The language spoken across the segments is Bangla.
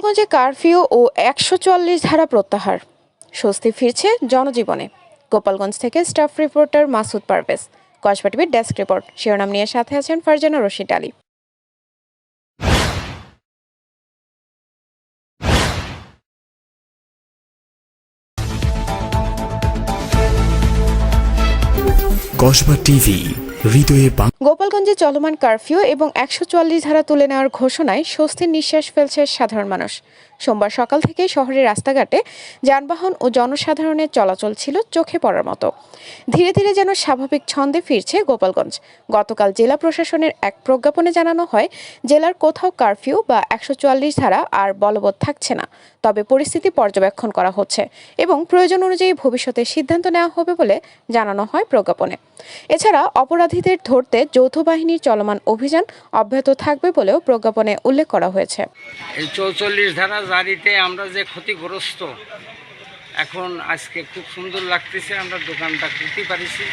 গোপালগঞ্জে কারফিউ ও একশো চুয়াল্লিশ ধারা প্রত্যাহার। স্বস্তি ফিরছে জনজীবনে। গোপালগঞ্জ থেকে স্টাফ রিপোর্টার মাসুদ পারভেজ। কসবা টিভির ডেস্ক রিপোর্ট। শিরোনাম নিয়ে সাথে আছেন ফারজানা রশিদ আলী। কসবা টিভি, হৃদয়ে গোপালগঞ্জে চলমান কারফিউ এবং একশো চুয়াল্লিশ ধারা তুলে নেওয়ার ঘোষণায় স্বস্তির নিঃশ্বাস ফেলছে সাধারণ মানুষ। সোমবার সকাল থেকে শহরের রাস্তাঘাটে যানবাহন ও জনসাধারণের চলাচল ছিল চোখে পড়ার মতো। ধীরে ধীরে যেন স্বাভাবিক ছন্দে ফিরছে গোপালগঞ্জ। গতকাল জেলা প্রশাসনের এক প্রজ্ঞাপনে জানানো হয়, জেলার কোথাও কারফিউ বা একশো চুয়াল্লিশ ধারা আর বলবৎ থাকছে না। তবে পরিস্থিতি পর্যবেক্ষণ করা হচ্ছে এবং প্রয়োজন অনুযায়ী ভবিষ্যতে সিদ্ধান্ত নেওয়া হবে বলে জানানো হয় প্রজ্ঞাপনে। এছাড়া অপরাধীদের ধরতে যৌথ বাহিনীর চলমান অভিযান অব্যাহত থাকবে বলেও প্রজ্ঞাপনে উল্লেখ করা হয়েছে। এই চৌচল্লিশ ধারা জারিতে আমরা যে ক্ষতিগ্রস্ত, এখন আজকে খুব সুন্দর লাগতেছে, আমরা দোকানটা খুলতে পারিছি।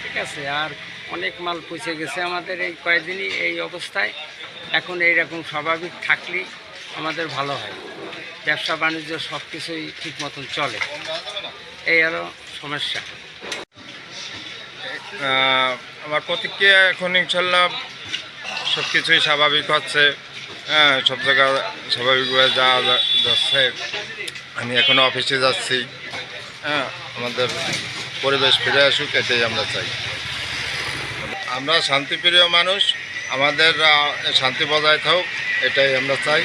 ঠিক আছে, আর অনেক মাল পচে গেছে আমাদের এই কয়েকদিনই এই অবস্থায়। এখন এই রকম স্বাভাবিক থাকলেই আমাদের ভালো হয়। ব্যবসা, বাণিজ্য সব কিছুই ঠিক মতন চলে। এই আরও সমস্যা। আমার প্রতিক্রিয়া এখন ইনশাল্লাহ সব কিছুই স্বাভাবিক হচ্ছে। হ্যাঁ সব জায়গা স্বাভাবিকভাবে যা- যাচ্ছে। আমি এখন অফিসে যাচ্ছি। হ্যাঁ আমাদের পরিবেশ ফিরে আসুক এটাই আমরা চাই। আমরা শান্তিপ্রিয় মানুষ আমাদের শান্তি বজায় থাকুক এটাই আমরা চাই।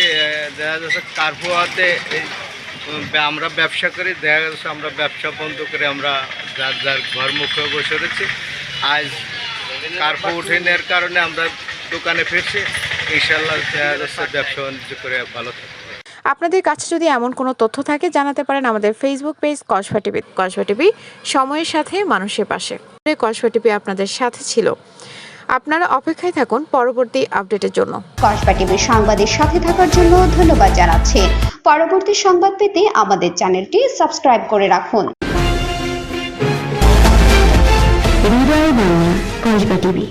আহ, দেখা যাচ্ছে কারফুয়াতে এই আমরা ব্যবসা করি দেখা যাচ্ছে আমরা ব্যবসা বন্ধ করে আমরা যার যার ঘর মুখে বসে রয়েছি। আজ কার্ফু উঠেনের কারণে আমরা দোকানে ফিরছি ইনশাল্লাহ দেখা যাচ্ছে ব্যবসা বাণিজ্য করে ভালো থাকবে। আপনাদের কাছে যদি এমন কোনো তথ্য থাকে জানাতে পারেন আমাদের Facebook page Kasba TV Kasba TV সময়ের সাথে মানুষের পাশে। কসবা টিভি আপনাদের সাথে ছিল। আপনারা অপেক্ষায় থাকুন পরবর্তী আপডেটের জন্য। কসবা টিভির সংবাদের সাথে থাকার জন্য ধন্যবাদ জানাচ্ছি। পরবর্তী সংবাদ পেতে আমাদের চ্যানেলটি সাবস্ক্রাইব করে রাখুন। হৃদয় বাংলা কসবা টিভি।